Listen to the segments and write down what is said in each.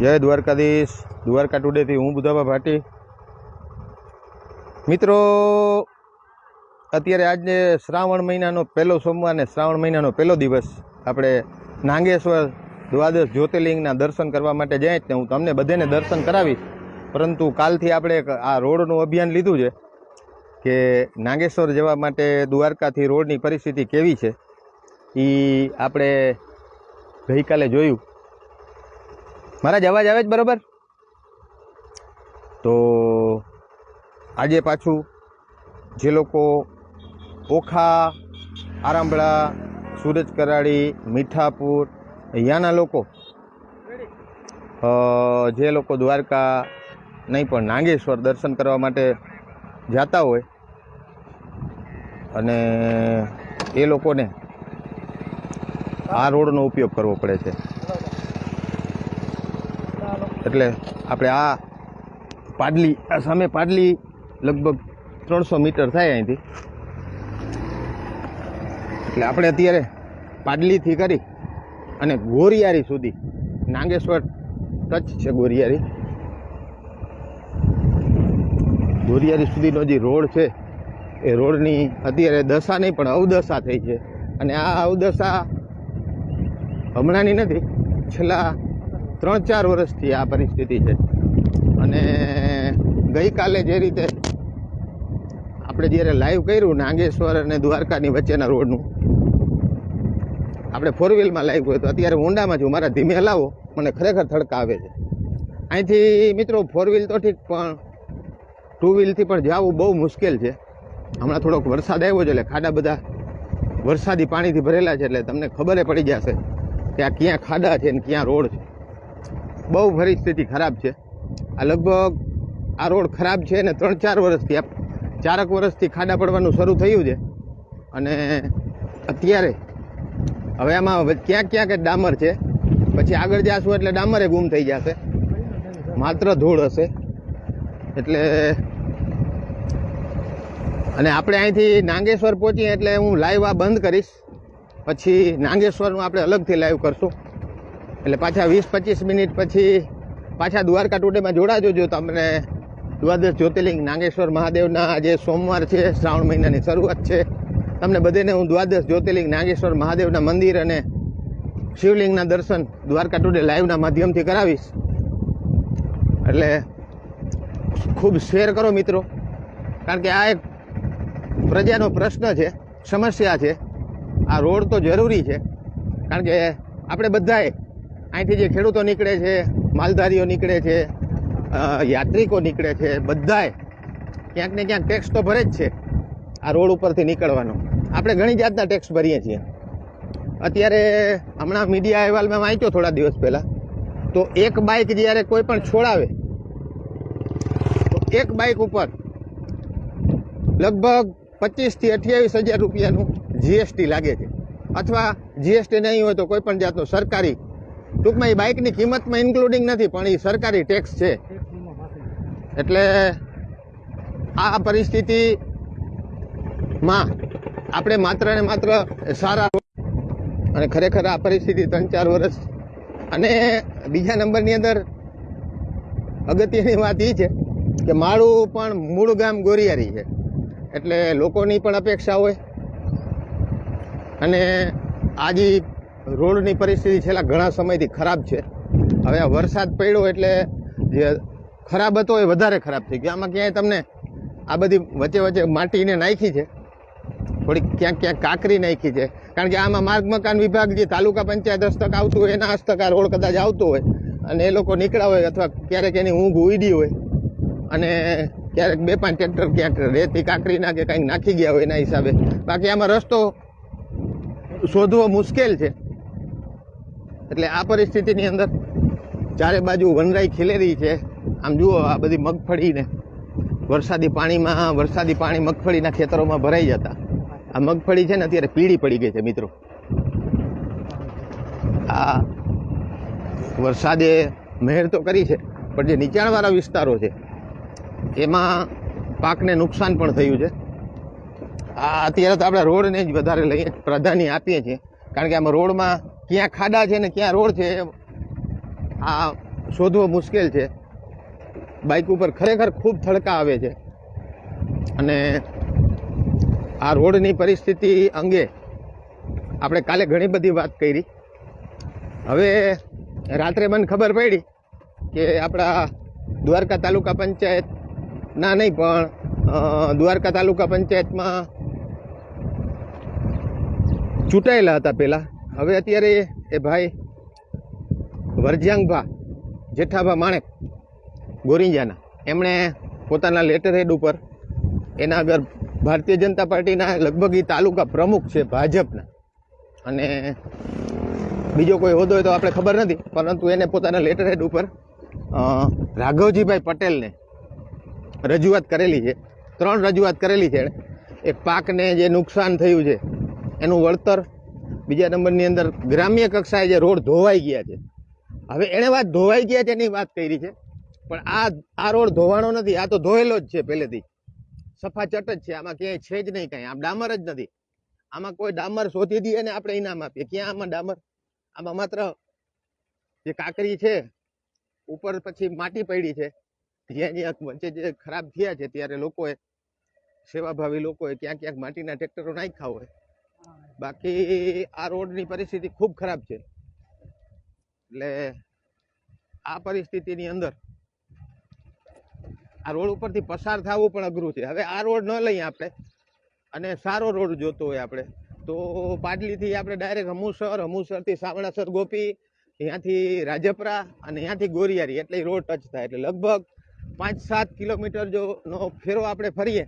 જય દ્વારકાધીશ. દ્વારકા ટુડેથી હું બુધાબા ભાટી. મિત્રો, અત્યારે આજે શ્રાવણ મહિનાનો પહેલો સોમવાર અને શ્રાવણ મહિનાનો પહેલો દિવસ. આપણે નાગેશ્વર દ્વાદશ જ્યોતિર્લિંગના દર્શન કરવા માટે જાય જ હું તમને બધાને દર્શન કરાવીશ. પરંતુ કાલથી આપણે આ રોડનું અભિયાન લીધું છે કે નાગેશ્વર જવા માટે દ્વારકાથી રોડની પરિસ્થિતિ કેવી છે એ આપણે ગઈકાલે જોયું. મારા જ અવાજ આવે જ બરાબર? તો આજે પાછું જે લોકો ઓખા આરામબળા સુરજ કરાડી મીઠાપુર, અહીંયાના લોકો જે લોકો દ્વારકા નહીં પણ નાગેશ્વર દર્શન કરવા માટે જતા હોય અને એ લોકોને આ રોડનો ઉપયોગ કરવો પડે છે. એટલે આપણે આ પાડલી, આ સામે પાડલી લગભગ ત્રણસો મીટર થાય અહીંથી. એટલે આપણે અત્યારે પાડલીથી કરી અને ગોરિયારી સુધી. નાગેશ્વર ટચ છે ગોરિયારી. ગોરિયારી સુધીનો જે રોડ છે, એ રોડની અત્યારે દશા નહીં, પણ અવદશા થઈ છે. અને આ અવદશા હમણાંની નથી, છેલ્લા ત્રણ ચાર વર્ષથી આ પરિસ્થિતિ છે. અને ગઈકાલે જે રીતે આપણે જ્યારે લાઈવ કર્યું નાગેશ્વર અને દ્વારકાની વચ્ચેના રોડનું, આપણે ફોર વ્હીલમાં લાઈવ કર્યું તો અત્યારે ઊંડામાં છું. મારા ધીમે હલાવો. મને ખરેખર થડકા આવે છે. અહીંથી મિત્રો ફોર વ્હીલ તો ઠીક, પણ ટુ વ્હીલથી પણ જવું બહુ મુશ્કેલ છે. હમણાં થોડોક વરસાદ આવ્યો છે એટલે ખાડા બધા વરસાદી પાણીથી ભરેલા છે એટલે તમને ખબર પડી જશે કે આ ક્યાં ખાડા છે ને ક્યાં રોડ છે. બહુ પરિસ્થિતિ ખરાબ છે. આ લગભગ આ રોડ ખરાબ છે ને ત્રણ ચાર વર્ષથી ચારક વર્ષથી ખાડા પડવાનું શરૂ થયું છે. અને અત્યારે હવે આમાં ક્યાંક ક્યાંક ડામર છે. પછી આગળ જાશું એટલે ડામરે ગુમ થઈ જશે. માત્ર ધૂળ હશે. એટલે અને આપણે અહીંથી નાગેશ્વર પહોંચીએ એટલે હું લાઈવ આ બંધ કરીશ. પછી નાગેશ્વરનું આપણે અલગથી લાઈવ કરશું. એટલે પાછા વીસ, પચીસ મિનિટ પછી પાછા દ્વારકા ટુડેમાં જોડાજો, જો તમને દ્વાદશ જ્યોતિર્લિંગ, નાગેશ્વર મહાદેવના આજે સોમવાર છે, શ્રાવણ મહિનાની શરૂઆત છે, તમને બધેને હું દ્વાદશ જ્યોતિર્લિંગ, નાગેશ્વર મહાદેવના મંદિર અને શિવલિંગના દર્શન દ્વારકા ટુડે લાઈવના માધ્યમથી કરાવીશ. એટલે ખૂબ શેર કરો મિત્રો, કારણ કે આ એક પ્રજાનો પ્રશ્ન છે, સમસ્યા છે. આ રોડ તો જરૂરી છે, કારણ કે આપણે બધાએ અહીંથી જે ખેડૂતો નીકળે છે, માલધારીઓ નીકળે છે યાત્રિકો નીકળે છે બધાએ ક્યાંક ને ક્યાંક ટેક્સ તો ભરે જ છે આ રોડ ઉપરથી નીકળવાનો. આપણે ઘણી જાતના ટેક્સ ભરીએ છીએ. અત્યારે હમણાં મીડિયા અહેવાલ મેં વાંચ્યો થોડા દિવસ પહેલાં. તો એક બાઇક જ્યારે કોઈ પણ છોડાવે, તો એક બાઇક ઉપર લગભગ પચીસથી અઠ્યાવીસ હજાર રૂપિયાનું જીએસટી લાગે છે. અથવા જીએસટી નહીં હોય તો કોઈ પણ જાતનું સરકારી ટૂંકમાં એ બાઇકની કિંમતમાં ઇન્ક્લુડિંગ નથી, પણ એ સરકારી ટેક્સ છે. એટલે આ પરિસ્થિતિમાં આપણે માત્ર ને માત્ર સારા અને ખરેખર આ પરિસ્થિતિ ત્રણ ચાર વર્ષ અને બીજા નંબરની અંદર અગત્યની વાત એ છે કે મારું પણ મૂળ ગામ ગોરિયારી છે. એટલે લોકોની પણ અપેક્ષા હોય અને આજે રોડની પરિસ્થિતિ છેલ્લા ઘણા સમયથી ખરાબ છે. હવે આ વરસાદ પડ્યો એટલે જે ખરાબ હતો એ વધારે ખરાબ થઈ ગયો. આમાં ક્યાંય તમને આ બધી વચ્ચે વચ્ચે માટીને નાખી છે. થોડીક ક્યાંક ક્યાંક કાંકરી નાખી છે. કારણ કે આમાં માર્ગ મકાન વિભાગ જે તાલુકા પંચાયત હસ્તક આવતું હોય, એના હસ્તક આ રોડ કદાચ આવતો હોય અને એ લોકો નીકળ્યા હોય અથવા ક્યારેક એની ઊંઘ ઉડી હોય અને ક્યારેક બે પાંચ ટ્રેક્ટર ક્યાંક રેતી કાંકરી નાખે, કંઈક નાખી ગયા હોય એના હિસાબે. બાકી આમાં રસ્તો શોધવો મુશ્કેલ છે. એટલે આ પરિસ્થિતિની અંદર ચારે બાજુ વનરાઈ ખીલેરી છે. આમ જુઓ, આ બધી મગફળીને. વરસાદી પાણીમાં, વરસાદી પાણી મગફળીના ખેતરોમાં ભરાઈ જતા. આ મગફળી છે ને અત્યારે પીળી પડી ગઈ છે, મિત્રો. આ વરસાદે મહેર તો કરી છે, પણ જે નીચાણવાળા વિસ્તારો છે, એમાં પાકને નુકસાન પણ થયું છે. આ અત્યારે તો આપણે રોડને જ વધારે લઈએ પ્રાધાન્ય આપીએ છીએ, કારણ કે આમાં રોડમાં ક્યાં ખાડા છે ને ક્યાં રોડ છે આ શોધવો મુશ્કેલ છે. બાઇક ઉપર ખરેખર ખૂબ થડકા આવે છે. અને આ રોડની પરિસ્થિતિ અંગે આપણે કાલે ઘણી બધી વાત કરી. હવે રાત્રે મને ખબર પડી કે આપણા દ્વારકા તાલુકા પંચાયત ના નહીં પણ દ્વારકા તાલુકા પંચાયતમાં ચૂંટાયેલા હતા પહેલાં. હવે અત્યારે એ ભાઈ વરજ્યાંગભા, જેઠાભા માણેક, ગોરિંજાના. એમણે પોતાના લેટર હેડ ઉપર એના આગળ ભારતીય જનતા પાર્ટીના લગભગ એ તાલુકા પ્રમુખ છે ભાજપના. અને બીજો કોઈ હોદ્દો હોય તો આપણે ખબર નથી, પરંતુ એને પોતાના લેટર હેડ ઉપર રાઘવજીભાઈ પટેલને રજૂઆત કરેલી છે. ત્રણ રજૂઆત કરેલી છે એ પાકને જે નુકસાન થયું છે, એનું વળતર બીજા નંબરની અંદર ગ્રામ્ય કક્ષાએ જે રોડ ધોવાઈ ગયા છે. હવે એણે વાત ધોવાઈ ગયા છે એની વાત કરી છે. પણ આ આ રોડ ધોવાનો નથી, આ તો ધોયેલો જ છે પહેલેથી. સફા ચટ જ છે, આમાં ક્યાંય છે જ નહીં કાંઈ, આમ ડામર જ નથી. આમાં કોઈ ડામર શોધી દઈએ ને આપણે ઇનામ આપીએ. ક્યાં આમાં ડામર? આમાં માત્ર જે કાકરી છે, ઉપર પછી માટી પડી છે. જ્યાં જ્યાં વચ્ચે જે ખરાબ થયા છે, ત્યારે લોકોએ, સેવાભાવી લોકોએ ક્યાંક ક્યાંક માટીના ટ્રેક્ટરો નાખ્યા હોય. બાકી આ રોડની પરિસ્થિતિ ખૂબ ખરાબ છે. એટલે આ પરિસ્થિતિની અંદર આ રોડ ઉપરથી પસાર થવું પણ અઘરું છે. હવે આ રોડ ન લઈએ આપણે અને સારો રોડ જોતો હોય આપણે, તો પાટલીથી આપણે ડાયરેક્ટ હમુસર હમુસરથી સાવણાસર ગોપી, ત્યાંથી રાજપરા અને ત્યાંથી ગોરિયારી એટલે રોડ ટચ થાય. એટલે લગભગ પાંચ સાત કિલોમીટર જો નો ફેરો આપણે ફરીએ,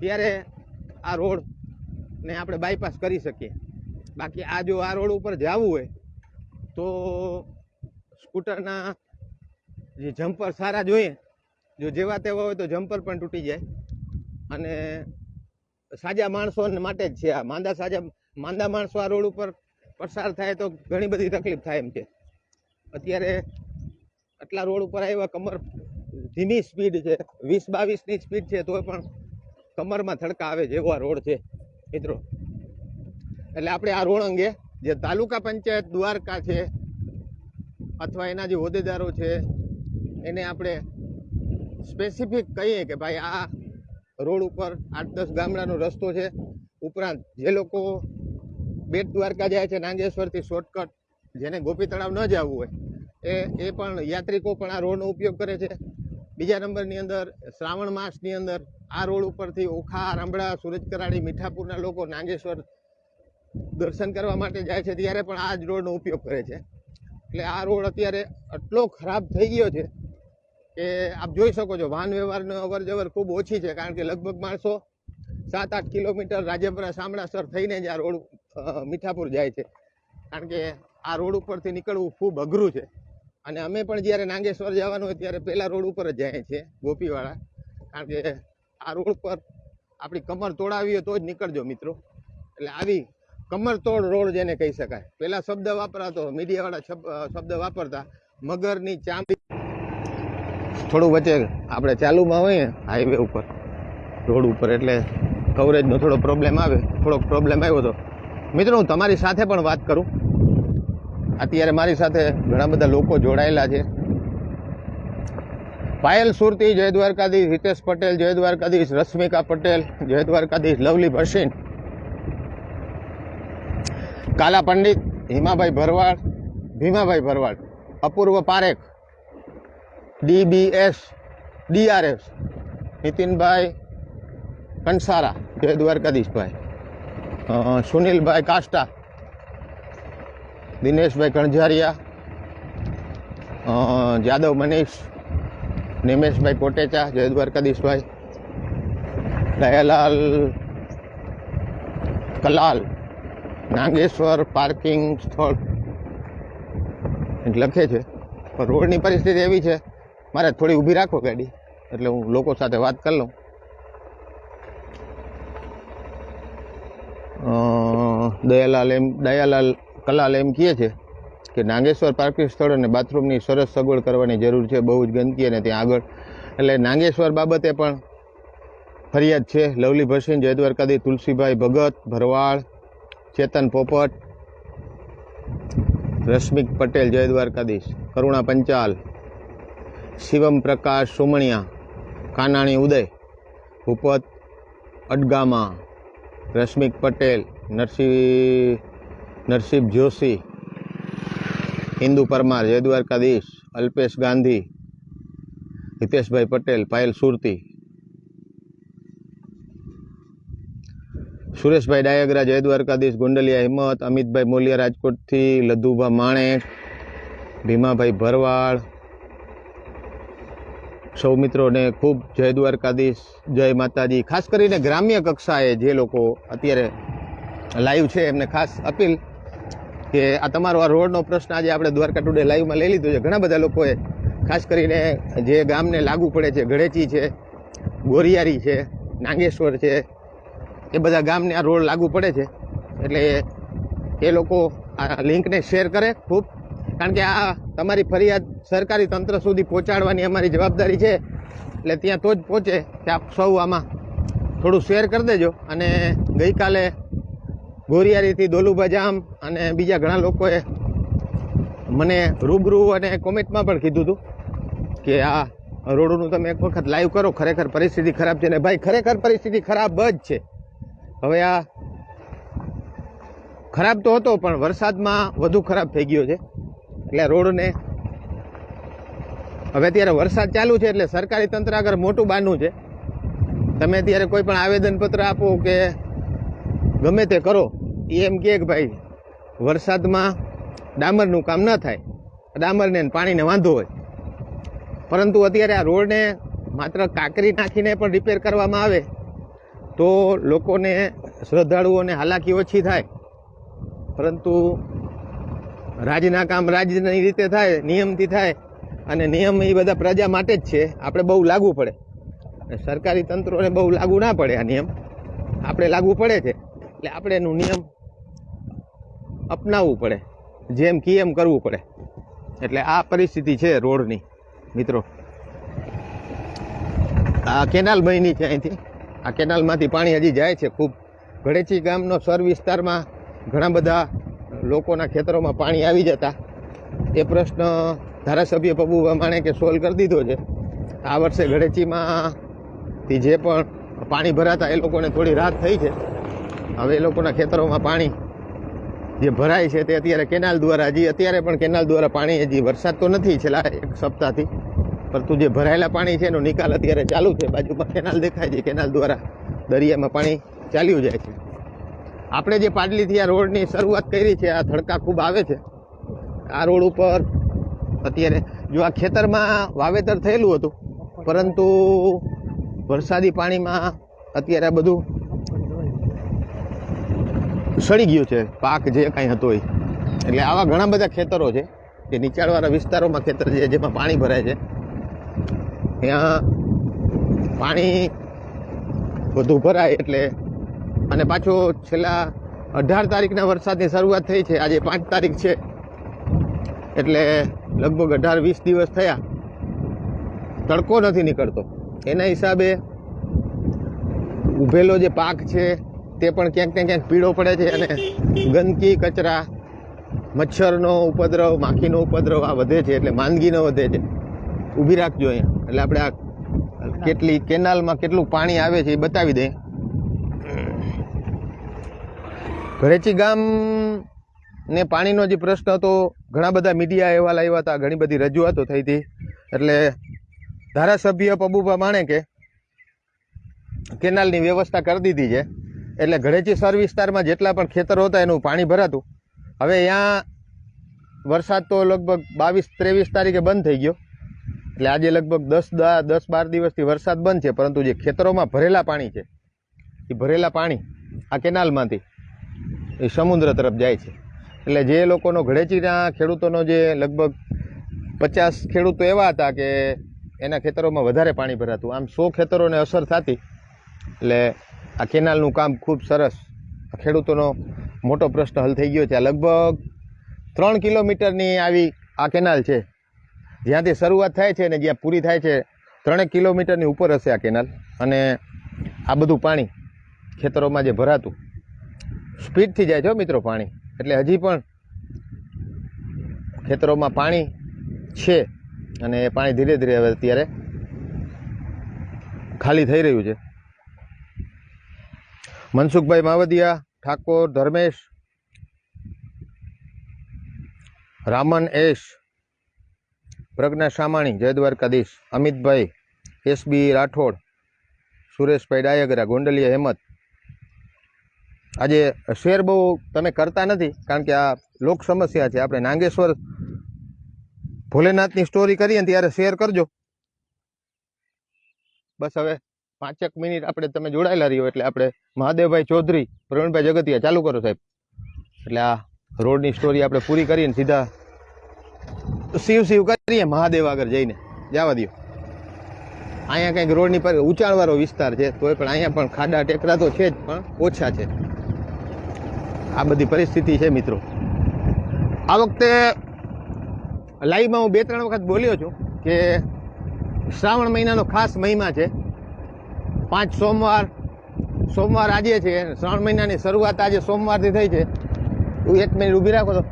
ત્યારે આ રોડ ને આપણે બાયપાસ કરી શકીએ. બાકી આ જો આ રોડ ઉપર જવું હોય, તો સ્કૂટરના જે જમ્પર સારા જોઈએ. જો જેવા તેવા હોય તો જમ્પર પણ તૂટી જાય. અને સાજા માણસો માટે જ છે આ. માંદા સાજા, માંદા માણસો આ રોડ ઉપર પસાર થાય તો ઘણી બધી તકલીફ થાય એમ છે. અત્યારે આટલા રોડ ઉપર આવ્યા કમર ધીમી સ્પીડ છે. વીસ બાવીસની સ્પીડ છે તો પણ કમરમાં થડકા આવે જેવો આ રોડ છે. મિત્રો. એટલે આપણે આ રોડ અંગે જે તાલુકા પંચાયત દ્વારકા છે, અથવા એના જે હોદ્દેદારો છે, એને આપણે સ્પેસિફિક કહીએ કે ભાઈ આ રોડ ઉપર આઠ દસ ગામડાનો રસ્તો છે. ઉપરાંત જે લોકો બેટ દ્વારકા જાય છે, નાગેશ્વરથી શોર્ટકટ જેને ગોપી તળાવ ન જવું હોય, એ એ પણ યાત્રિકો પણ આ રોડનો ઉપયોગ કરે છે. બીજા નંબરની અંદર શ્રાવણ માસની અંદર આ રોડ ઉપરથી ઓખા, રામડા, સુરજ કરાડી મીઠાપુરના લોકો નાગેશ્વર દર્શન કરવા માટે જાય છે ત્યારે પણ આ જ રોડનો ઉપયોગ કરે છે. એટલે આ રોડ અત્યારે આટલો ખરાબ થઈ ગયો છે કે આપ જોઈ શકો છો, વાહન વ્યવહારનો અવર જવર ખૂબ ઓછી છે કારણ કે લગભગ માણસો સાત આઠ કિલોમીટર રાજ્યપુરા શામળાસર થઈને જ આ રોડ મીઠાપુર જાય છે. કારણ કે આ રોડ ઉપરથી નીકળવું ખૂબ અઘરું છે. અને અમે પણ જ્યારે નાગેશ્વર જવાનું હોય ત્યારે પહેલા રોડ ઉપર જ જાય છે, ગોપીવાળા. કારણ કે આ રોડ પર આપણી કમર તોડાવી હોય તો જ નીકળજો મિત્રો. એટલે આવી કમર તોડ રોડ જેને કહી શકાય. પહેલાં શબ્દ વાપરાતો, મીડિયાવાળા શબ- શબ્દ વાપરતા, મગરની ચામડી. થોડું વચ્ચે આપણે ચાલુમાં હોઈએ હાઈવે ઉપર. રોડ ઉપર એટલે કવરેજનો થોડો પ્રોબ્લેમ આવે. થોડોક પ્રોબ્લેમ આવ્યો હતો મિત્રો, હું તમારી સાથે પણ વાત કરું. અત્યારે મારી સાથે ઘણા બધા લોકો જોડાયેલા છે. પાયલ સુરતી જય દ્વારકાધીશ હિતેશ પટેલ જય દ્વારકાધીશ રશ્મિકા પટેલ જય દ્વારકાધીશ લવલી ભસીન કાલા પંડિત, હિમાભાઈ ભરવાડ, ભીમાભાઈ ભરવાડ, અપૂર્વ પારેખ, ડીબીએસ ડીઆરએસ નીતિનભાઈ કંસારા જય દ્વારકાધીશભાઈ સુનિલભાઈ કાસ્ટા દિનેશભાઈ કણઝારિયા જાદવ મનીષ, નિમેશભાઈ કોટેચા જય દ્વારકાધીશભાઈ દયાલાલ કલાલ, નાગેશ્વર પાર્કિંગ સ્થળ. લખે છે. પણ રોડની પરિસ્થિતિ એવી છે, મારે થોડી ઊભી રાખો ગાડી, એટલે હું લોકો સાથે વાત કરી લઉં. દયાલાલ એમ, દયાલાલ કલાલ એમ કહે છે કે નાગેશ્વર પાર્કિંગ સ્થળ અને બાથરૂમની સરસ સગવડ કરવાની જરૂર છે, બહુ જ ગંદકી અને ત્યાં આગળ. એટલે નાગેશ્વર બાબતે પણ ફરિયાદ છે. લવલી ભસીન જય દ્વારકાધી તુલસીભાઈ ભગત, ભરવાડ, ચેતન પોપટ, રશ્મિક પટેલ જય દ્વારકાધીશ કરુણા પંચાલ, શિવમ પ્રકાશ સોમણિયા, કાનાણી ઉદય, ભૂપત અડગામા, રશ્મિક પટેલ, નરસિંહ નરસિંહ જોશી, હિન્દુ પરમાર, જય દ્વારકાધીશ, અલ્પેશ ગાંધી, હિતેશભાઈ પટેલ, પાયલ સુરતી, સુરેશભાઈ ડાયગરા, જય દ્વારકાધીશ, ગુંડલિયા હિંમત, અમિતભાઈ મોલિયા રાજકોટથી, લધુભા માણેક, ભીમાભાઈ ભરવાડ, સૌ મિત્રોને ખૂબ જય દ્વારકાધીશ, જય માતાજી. ખાસ કરીને ગ્રામ્ય કક્ષાએ જે લોકો અત્યારે લાઈવ છે, એમને ખાસ અપીલ કે આ તમારો આ રોડનો પ્રશ્ન આજે આપણે દ્વારકા ટુડે લાઈવમાં લઈ લીધો છે. ઘણા બધા લોકોએ ખાસ કરીને જે ગામને લાગુ પડે છે ગળેચી છે, ગોરિયારી છે, નાગેશ્વર છે, એ બધા ગામને આ રોડ લાગુ પડે છે. એટલે એ લોકો આ લિંકને શેર કરે ખૂબ. કારણ કે આ તમારી ફરિયાદ સરકારી તંત્ર સુધી પહોંચાડવાની અમારી જવાબદારી છે. એટલે ત્યાં તો જ પહોંચે. કે આપ સૌ આમાં થોડું શેર કરી દેજો. અને ગઈકાલે ગોરિયારીથી દોલુભા જામ અને બીજા ઘણા લોકોએ મને રૂબરૂ અને કોમેન્ટમાં પણ કીધું હતું કે આ રોડનું તમે એક વખત લાઈવ કરો, ખરેખર પરિસ્થિતિ ખરાબ છે ને ભાઈ, ખરેખર પરિસ્થિતિ ખરાબ જ છે. હવે આ ખરાબ તો હતો, પણ વરસાદમાં વધુ ખરાબ થઈ ગયો છે. એટલે રોડને હવે અત્યારે વરસાદ ચાલુ છે એટલે સરકારી તંત્ર આગળ મોટું બાનું છે. તમે અત્યારે કોઈ પણ આવેદનપત્ર આપો કે ગમે તે કરો એ એમ કહે કે ભાઈ, વરસાદમાં ડામરનું કામ ન થાય. ડામરને પાણીને વાંધો હોય. પરંતુ અત્યારે આ રોડને માત્ર કાંકરી નાખીને પણ રિપેર કરવામાં આવે, તો લોકોને શ્રદ્ધાળુઓને હાલાકી ઓછી થાય. પરંતુ રાજના કામ રાજની રીતે થાય, નિયમથી થાય, અને નિયમ એ બધા પ્રજા માટે જ છે. આપણે બહુ લાગુ પડે. સરકારી તંત્રોને બહુ લાગુ ના પડે આ નિયમ. આપણે લાગુ પડે છે. એટલે આપણે એનું નિયમ અપનાવવું પડે. જેમ કે એમ કરવું પડે. એટલે આ પરિસ્થિતિ છે રોડની, મિત્રો. આ કેનાલ બની છે અહીંથી. આ કેનાલમાંથી પાણી હજી જાય છે ખૂબ. ઘડેચી ગામનો સર વિસ્તારમાં ઘણા બધા લોકોના ખેતરોમાં પાણી આવી જતા. એ પ્રશ્ન ધારાસભ્ય પબુ પબુભા માણેકે સોલ્વ કરી દીધો છે. આ વર્ષે ઘડેચીમાંથી જે પણ પાણી ભરાતા એ લોકોને થોડી રાહત થઈ છે. હવે એ લોકોના ખેતરોમાં પાણી જે ભરાય છે તે અત્યારે કેનાલ દ્વારા હજી અત્યારે પણ કેનાલ દ્વારા પાણી હજી વરસાદ તો નથી છેલ્લા એક સપ્તાહથી. પરંતુ જે ભરાયેલા પાણી છે એનો નિકાલ અત્યારે ચાલુ છે. બાજુમાં કેનાલ દેખાય છે. કેનાલ દ્વારા દરિયામાં પાણી ચાલ્યું જાય છે. આપણે જે પાટલીથી આ રોડની શરૂઆત કરી છે, આ ધડકા ખૂબ આવે છે. આ રોડ ઉપર અત્યારે જો આ ખેતરમાં વાવેતર થયેલું હતું, પરંતુ વરસાદી પાણીમાં અત્યારે આ બધું સડી ગયું છે. પાક જે કાંઈ હતો એટલે આવા ઘણા બધા ખેતરો છે જે નીચાણવાળા વિસ્તારોમાં ખેતર છે, જેમાં પાણી ભરાય છે. ત્યાં પાણી વધુ ભરાય એટલે અને પાછો છેલ્લા અઢાર તારીખના વરસાદની શરૂઆત થઈ છે. આજે પાંચ તારીખ છે. એટલે લગભગ અઢાર વીસ દિવસ થયા. તડકો નથી નીકળતો. એના હિસાબે ઊભેલો જે પાક છે તે પણ ક્યાંક ને ક્યાંક પીળો પડે છે અને ગંદકી, કચરા, મચ્છરનો ઉપદ્રવ, માખીનો ઉપદ્રવ આ વધે છે એટલે માંદગીનો વધે છે. ઊભી રાખજો અહીંયા. એટલે આપણે આ કેટલી કેનાલમાં કેટલું પાણી આવે છે એ બતાવી દઈએ ઘરેચી ગામ ને પાણીનો જે પ્રશ્ન હતો, ઘણા બધા મીડિયા અહેવાલ આવ્યા હતા, ઘણી બધી રજૂઆતો થઈ હતી. એટલે ધારાસભ્ય પબુભા માણેકે કેનાલની વ્યવસ્થા કરી દીધી છે. એટલે ઘડેચી સર વિસ્તારમાં જેટલા પણ ખેતરો હતા એનું પાણી ભરાતું. હવે ત્યાં વરસાદ તો લગભગ બાવીસ ત્રેવીસ તારીખે બંધ થઈ ગયો. એટલે આજે લગભગ દસ દસ બાર દિવસથી વરસાદ બંધ છે, પરંતુ જે ખેતરોમાં ભરેલા પાણી છે, એ ભરેલા પાણી આ કેનાલમાંથી, એ સમુદ્ર તરફ જાય છે. એટલે જે લોકોનો ઘડેચીના ખેડૂતોનો જે લગભગ પચાસ ખેડૂતો એવા હતા કે એના ખેતરોમાં વધારે પાણી ભરાતું. આમ સો ખેતરોને અસર થતી. એટલે આ કેનાલનું કામ ખૂબ સરસ. ખેડૂતોનો મોટો પ્રશ્ન હલ થઈ ગયો છે. આ લગભગ ત્રણ કિલોમીટરની આવી આ કેનાલ છે. જ્યાંથી શરૂઆત થાય છે અને જ્યાં પૂરી થાય છે, ત્રણેક કિલોમીટરની ઉપર હશે આ કેનાલ. અને આ બધું પાણી ખેતરોમાં જે ભરાતું સ્પીડથી જાય છે મિત્રો પાણી. એટલે હજી પણ ખેતરોમાં પાણી છે અને એ પાણી ધીરે ધીરે હવે અત્યારે ખાલી થઈ રહ્યું છે. મનસુખભાઈ માવદિયા, ઠાકોર ધર્મેશ, રામન એશ, પ્રજ્ઞા શામાણી જય દ્વારકાધીશ અમિતભાઈ, એસબી રાઠોડ, સુરેશભાઈ ડાયગરા, ગોંડલિયા હેમત. આજે શેર બહુ તમે કરતા નથી, કારણ કે આ લોક સમસ્યા છે. આપણે નાગેશ્વર ભોલેનાથની સ્ટોરી કરીએ ત્યારે શેર કરજો. બસ હવે પાંચેક મિનિટ આપણે તમે જોડાયેલા રહ્યો એટલે આપણે મહાદેવભાઈ ચૌધરી, પ્રવીણભાઈ જગતિયા ચાલુ કરો સાહેબ. એટલે આ રોડની સ્ટોરી આપણે પૂરી કરીને સીધા શિવ શિવ કરીએ મહાદેવ આગળ જઈને. જવા દો અહીંયા કંઈક રોડની પર ઊંચાણવાળો વિસ્તાર છે, તોય પણ અહીંયા પણ ખાડા ટેકરા તો છે જ, પણ ઓછા છે. આ બધી પરિસ્થિતિ છે મિત્રો. આ વખતે લાઈવમાં હું બે ત્રણ વખત બોલ્યો છું કે શ્રાવણ મહિનાનો ખાસ મહિમા છે. પાંચ સોમવાર સોમવાર આજે છે ત્રણ મહિનાની શરૂઆત આજે સોમવારથી થઈ છે. તું એક મિનિટ ઊભી રાખો તો.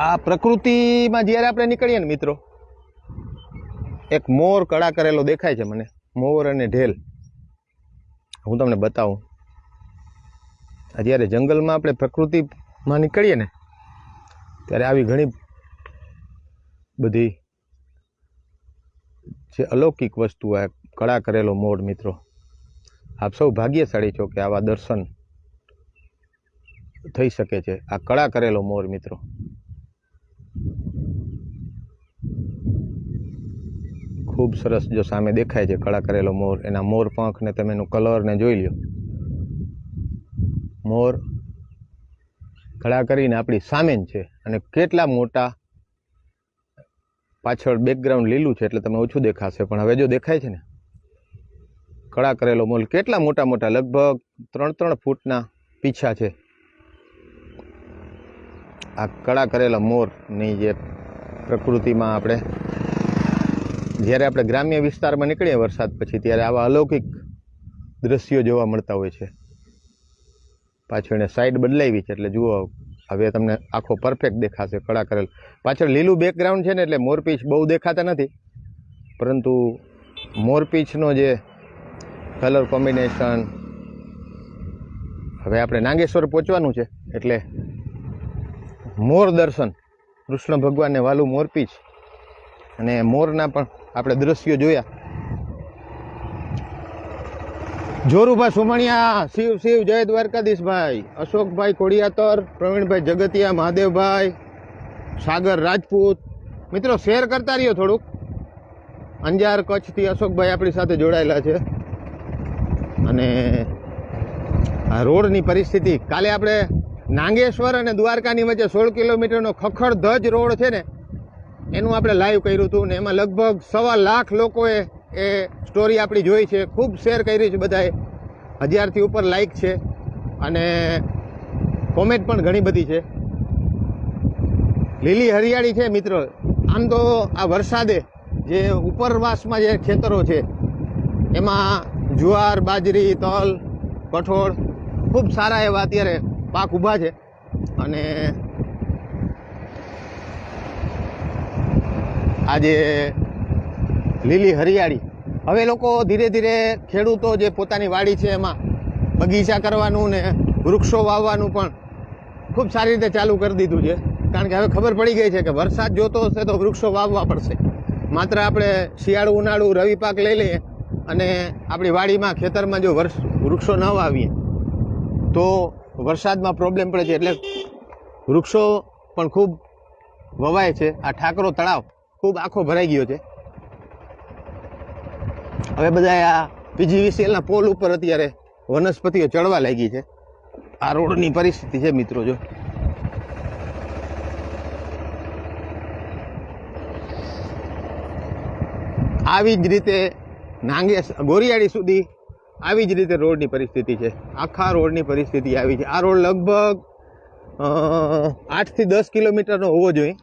આ પ્રકૃતિમાં જ્યારે આપણે નીકળીએ ને મિત્રો, એક મોર કળા કરેલો દેખાય છે મને, મોર અને ઢેલ. હું તમને બતાવું. જ્યારે જંગલમાં આપણે પ્રકૃતિમાં નીકળીએ ને, ત્યારે આવી ઘણી બધી જે અલૌકિક વસ્તુ આ કળા કરેલો મોર મિત્રો. આપ સૌ ભાગ્યશાળી છો કે આવા દર્શન થઈ શકે છે. આ કળા કરેલો મોર મિત્રો. ખૂબ સરસ જો સામે દેખાય છે કળા કરેલો મોર. એના મોર પાંખ ને તમે એનું કલરને જોઈ લ્યો. મોર કળા કરીને આપણી સામે જ છે. અને કેટલા મોટા પાછળ બેકગ્રાઉન્ડ લીલું છે એટલે તમને ઓછું દેખાશે. પણ હવે જો દેખાય છે ને, કળા કરેલો મોર કેટલા મોટા મોટા, લગભગ ત્રણ ત્રણ ફૂટના પીછા છે. આ કળા કરેલા મોરની જે પ્રકૃતિમાં આપણે, જ્યારે આપણે ગ્રામ્ય વિસ્તારમાં નીકળીએ વરસાદ પછી, ત્યારે આવા અલૌકિક દ્રશ્યો જોવા મળતા હોય છે. પાછળ સાઈડ બદલાવી છે, એટલે જુઓ હવે તમને આખો પરફેક્ટ દેખાશે, કળા કરેલ. પાછળ લીલું બેકગ્રાઉન્ડ છે ને એટલે મોરપીંછ બહુ દેખાતા નથી. પરંતુ મોરપીંછનો જે કલર કોમ્બિનેશન હવે આપણે નાગેશ્વર પહોંચવાનું છે, એટલે મોર દર્શન. કૃષ્ણ ભગવાનને વાલું મોરપીંછ અને મોરના પણ આપણે દ્રશ્યો જોયા. જોરુભા સુમણિયા, શિવ શિવ, જય દ્વારકાધીશભાઈ, અશોકભાઈ કોડિયાતર, પ્રવીણભાઈ જગતિયા, મહાદેવભાઈ, સાગર રાજપૂત. મિત્રો, શેર કરતા રહ્યો થોડુંક. અંજાર, કચ્છથી અશોકભાઈ આપણી સાથે જોડાયેલા છે. અને આ રોડની પરિસ્થિતિ, કાલે આપણે નાગેશ્વર અને દ્વારકાની વચ્ચે સોળ કિલોમીટરનો ખખડધજ રોડ છે ને, એનું આપણે લાઈવ કર્યું હતું ને, એમાં લગભગ સવા લાખ લોકોએ એ સ્ટોરી આપણી જોઈ છે. ખૂબ શેર કરી છે બધાએ. હજારથી ઉપર લાઈક છે અને કોમેન્ટ પણ ઘણી બધી છે. લીલી હરિયાળી છે મિત્રો. આમ તો આ વરસાદે જે ઉપરવાસમાં જે ખેતરો છે, એમાં જુવાર, બાજરી, તલ, કઠોળ ખૂબ સારા એવા અત્યારે પાક ઊભા છે. અને આજે લીલી હરિયાળી. હવે લોકો ધીરે ધીરે ખેડૂતો જે પોતાની વાડી છે એમાં બગીચા કરવાનું ને વૃક્ષો વાવવાનું પણ ખૂબ સારી રીતે ચાલુ કરી દીધું છે. કારણ કે હવે ખબર પડી ગઈ છે કે વરસાદ જોતો હશે તો વૃક્ષો વાવવા પડશે. માત્ર આપણે શિયાળુ, ઉનાળુ, રવિ પાક લઈ લઈએ અને આપણી વાડીમાં, ખેતરમાં જો વર્ષ, વૃક્ષો ન વાવીએ, તો વરસાદમાં પ્રોબ્લેમ પડે છે એટલે વૃક્ષો પણ ખૂબ વવાય છે. આ ઠાકરો તળાવ ખૂબ આખો ભરાઈ ગયો છે. હવે બધા આ પીજીવીસીએલના પોલ ઉપર અત્યારે વનસ્પતિઓ ચડવા લાગી છે. આ રોડની પરિસ્થિતિ છે મિત્રો, જો. આવી જ રીતે નાંગે ગોરિયાળી સુધી આવી જ રીતે રોડની પરિસ્થિતિ છે. આખા રોડની પરિસ્થિતિ આવી છે. આ રોડ લગભગ આઠથી દસ કિલોમીટરનો હોવો જોઈએ.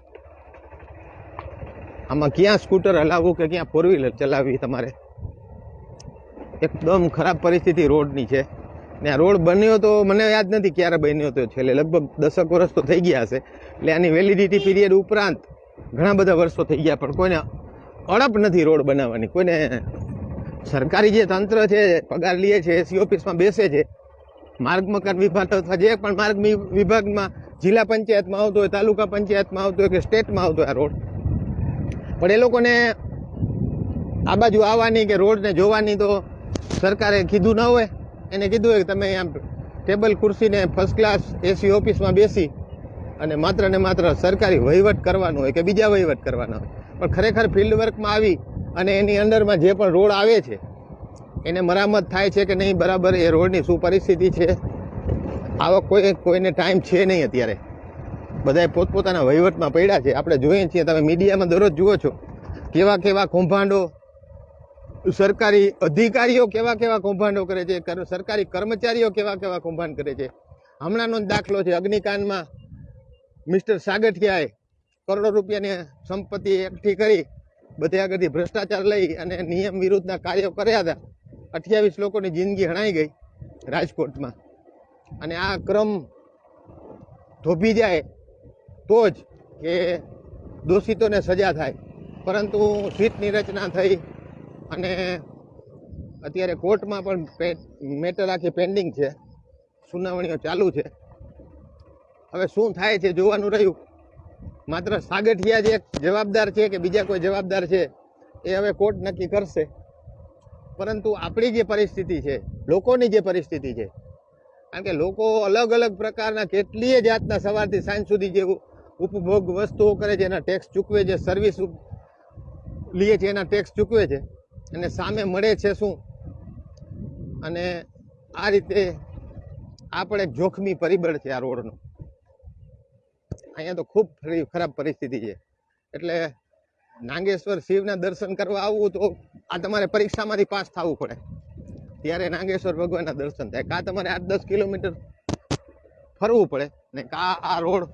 આમાં ક્યાં સ્કૂટર હલાવવું કે ક્યાં ફોર વ્હીલર ચલાવવી તમારે એકદમ ખરાબ પરિસ્થિતિ રોડની છે. ને આ રોડ બન્યો તો મને યાદ નથી ક્યારે બન્યો તો, છેલ્લે લગભગ દસક વર્ષ તો થઈ ગયા હશે. એટલે આની વેલિડિટી પીરિયડ ઉપરાંત ઘણા બધા વર્ષો થઈ ગયા, પણ કોઈને અડપ નથી રોડ બનાવવાની. કોઈને સરકારી જે તંત્ર છે, પગાર લે છે એસી ઓફિસમાં બેસે છે, માર્ગ મકાન વિભાગ અથવા જે પણ માર્ગ વિભાગમાં જિલ્લા પંચાયતમાં આવતો હોય, તાલુકા પંચાયતમાં આવતો હોય કે સ્ટેટમાં આવતો હોય આ રોડ. પણ એ લોકોને આ બાજુ આવવાની કે રોડને જોવાની તો સરકારે કીધું ન હોય, એને કીધું હોય કે તમે આમ ટેબલ ખુરશીને ફર્સ્ટ ક્લાસ એસી ઓફિસમાં બેસી અને માત્ર ને માત્ર સરકારી વહીવટ કરવાનો હોય કે બીજા વહીવટ કરવાના હોય. પણ ખરેખર ફિલ્ડ વર્કમાં આવી અને એની અંદરમાં જે પણ રોડ આવે છે, એને મરામત થાય છે કે નહીં બરાબર એ રોડની શું પરિસ્થિતિ છે? આવો કોઈ, કોઈને ટાઈમ છે નહીં અત્યારે. બધાએ પોતપોતાના વહીવટમાં પડ્યા છે. આપણે જોઈએ છીએ, તમે મીડિયામાં દરરોજ જુઓ છો, કેવા કેવા કૌભાંડો સરકારી અધિકારીઓ કેવા કેવા કૌભાંડો કરે છે, કર- સરકારી કર્મચારીઓ કેવા કેવા કૌભાંડ કરે છે. હમણાંનો જ દાખલો છે, અગ્નિકાંડમાં મિસ્ટર સાગઠિયાએ કરોડો રૂપિયાની સંપત્તિ એકઠી કરી, બધે આગળથી ભ્રષ્ટાચાર લઈ અને નિયમ વિરુદ્ધના કાર્યો કર્યા હતા. અઠ્યાવીસ લોકોની જિંદગી હણાઈ ગઈ રાજકોટમાં. અને આ ક્રમ ધોભી જાય તો જ કે દોષિતોને સજા થાય. પરંતુ સીટની રચના થઈ અને અત્યારે કોર્ટમાં પણ મેટર આખી પેન્ડિંગ છે. સુનાવણીઓ ચાલુ છે. હવે શું થાય છે જોવાનું રહ્યું. માત્ર સાગઠિયા જે જવાબદાર છે કે બીજા કોઈ જવાબદાર છે, એ હવે કોર્ટ નક્કી કરશે. પરંતુ આપણી જે પરિસ્થિતિ છે, લોકોની જે પરિસ્થિતિ છે, કારણ કે લોકો અલગ અલગ પ્રકારના કેટલીય જાતના સવારથી સાંજ સુધી જે ઉપભોગ વસ્તુઓ કરે છે, એના ટેક્સ ચૂકવે છે સર્વિસ લે છે, એના ટેક્સ ચૂકવે છે. અને સામે મળે છે શું? અને આ રીતે આપણે જોખમી પરિબળ છે આ રોડનો. અહીંયા તો ખૂબ ખરી- ખરાબ પરિસ્થિતિ છે. એટલે નાગેશ્વર શિવના દર્શન કરવા આવવું તો આ તમારે પરીક્ષામાંથી પાસ થવું પડે. ત્યારે નાગેશ્વર ભગવાનના દર્શન થાય. કાં તમારે આઠ દસ કિલોમીટર ફરવું પડે ને કાં આ રોડ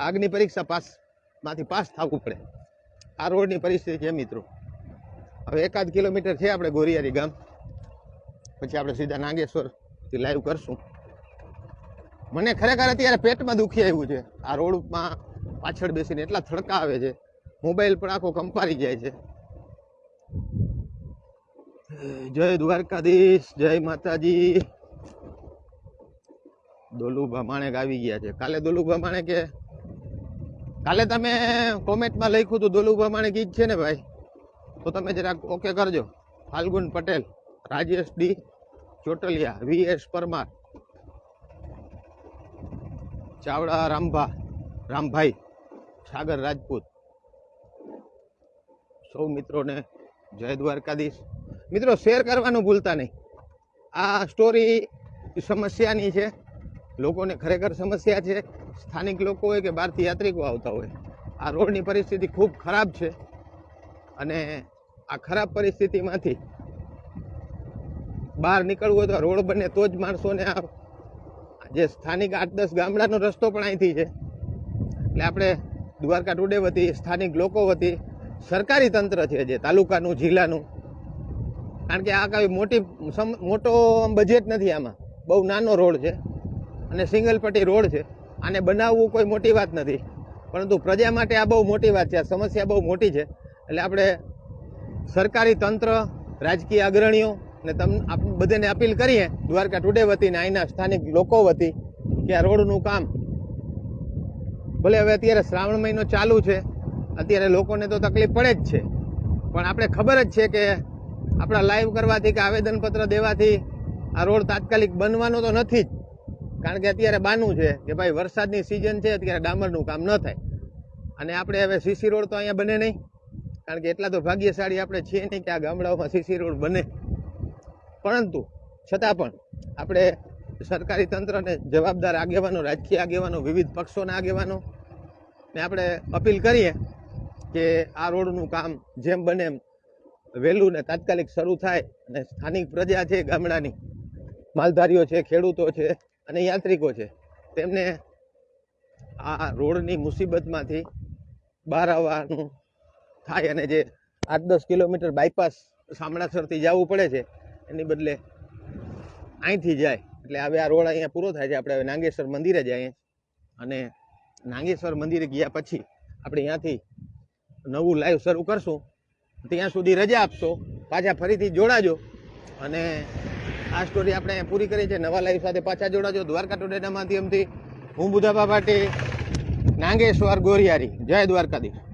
આગની પરીક્ષા પાસમાંથી પાસ થવું પડે. આ રોડની પરિસ્થિતિ છે મિત્રો. હવે એકાદ કિલોમીટર છે આપણે ગોરિયારી ગામ. પછી આપણે સીધા નાગેશ્વરથી લાઈવ કરશું. મને ખરેખર અત્યારે પેટમાં દુખી આવ્યું છે. આ રોડમાં પાછળ બેસીને એટલા થડકા આવે છે. મોબાઈલ પણ આખો કંપારી જાય છે. જય દ્વારકાધીશ, જય માતાજી. દોલુભા માણેક આવી ગયા છે. કાલે દોલુભા માણેકે કાલે તમે કોમેન્ટમાં લખ્યું હતું દોલુભા માણેક ઈ જ છે ને ભાઈ? તો તમે જરાક ઓકે કરજો. Falgun Patel, Rajesh D, Chotaliya, V S Parmar, Chavda Rambha, Rambhai, Sagar Rajput. સૌ મિત્રોને જય દ્વારકાધીશ. મિત્રો, શેર કરવાનું ભૂલતા નહીં. આ સ્ટોરી સમસ્યાની છે. લોકોને ખરેખર સમસ્યા છે. સ્થાનિક લોકો હોય કે બહારથી યાત્રિકો આવતા હોય. આ રોડની પરિસ્થિતિ ખૂબ ખરાબ છે. અને આ ખરાબ પરિસ્થિતિમાંથી બહાર નીકળવું હોય તો રોડ બને તો જ માણસોને આ જે સ્થાનિક આઠ દસ ગામડાનો રસ્તો પણ અહીંથી છે. એટલે આપણે દ્વારકા ટુડે વતી, સ્થાનિક લોકો વતી, સરકારી તંત્ર છે જે, તાલુકાનું, જિલ્લાનું. કારણ કે આ કઈ મોટી મોટો બજેટ નથી આમાં. બહુ નાનો રોડ છે અને સિંગલ પટ્ટી રોડ છે. આને બનાવવું કોઈ મોટી વાત નથી. પરંતુ પ્રજા માટે આ બહુ મોટી વાત છે. આ સમસ્યા બહુ મોટી છે. એટલે આપણે સરકારી તંત્ર, રાજકીય અગ્રણીઓ ને તમને બધાને અપીલ કરીએ, દ્વારકા ટુડે વતી ને અહીંના સ્થાનિક લોકો વતી કે આ રોડનું કામ, ભલે હવે અત્યારે શ્રાવણ મહિનો ચાલુ છે, અત્યારે લોકોને તો તકલીફ પડે જ છે. પણ આપણે ખબર જ છે કે આપણા લાઈવ કરવાથી કે આવેદનપત્ર દેવાથી આ રોડ તાત્કાલિક બનવાનો તો નથી જ. કારણ કે અત્યારે બાનું છે કે ભાઈ વરસાદની સિઝન છે, અત્યારે ડામરનું કામ ન થાય. અને આપણે હવે સીસી રોડ તો અહીંયા બને નહીં. કારણ કે એટલા તો ભાગ્યશાળી આપણે છીએ નહીં કે આ ગામડાઓમાં સીસી રોડ બને. પરંતુ છતાં પણ આપણે સરકારી તંત્રને જવાબદાર આગેવાનો, રાજકીય આગેવાનો, વિવિધ પક્ષોના આગેવાનો ને આપણે અપીલ કરીએ કે આ રોડનું કામ જેમ બને એમ વહેલું ને તાત્કાલિક શરૂ થાય અને સ્થાનિક પ્રજા છે ગામડાની, માલધારીઓ છે, ખેડૂતો છે અને યાત્રિકો છે, તેમને આ રોડની મુસીબતમાંથી બહાર આવવાનું થાય અને જે આઠ દસ કિલોમીટર બાયપાસ શામળાસરથી જવું પડે છે, એની બદલે અહીંથી જાય. એટલે હવે આ રોડ અહીંયા પૂરો થાય છે. આપણે હવે નાગેશ્વર મંદિરે જઈએ. અને નાગેશ્વર મંદિરે ગયા પછી આપણે ત્યાંથી નવું લાઈવ શરૂ કરશું. ત્યાં સુધી રજા આપશો. પાછા ફરીથી જોડાજો. અને આ સ્ટોરી આપણે પૂરી કરી છે. નવા લાઈવ સાથે પાછા જોડાજો. દ્વારકા ટુડેના માધ્યમથી. હું બુધાબા પાટી નાગેશ્વર ગોરિયારી. જય દ્વારકાધીશ.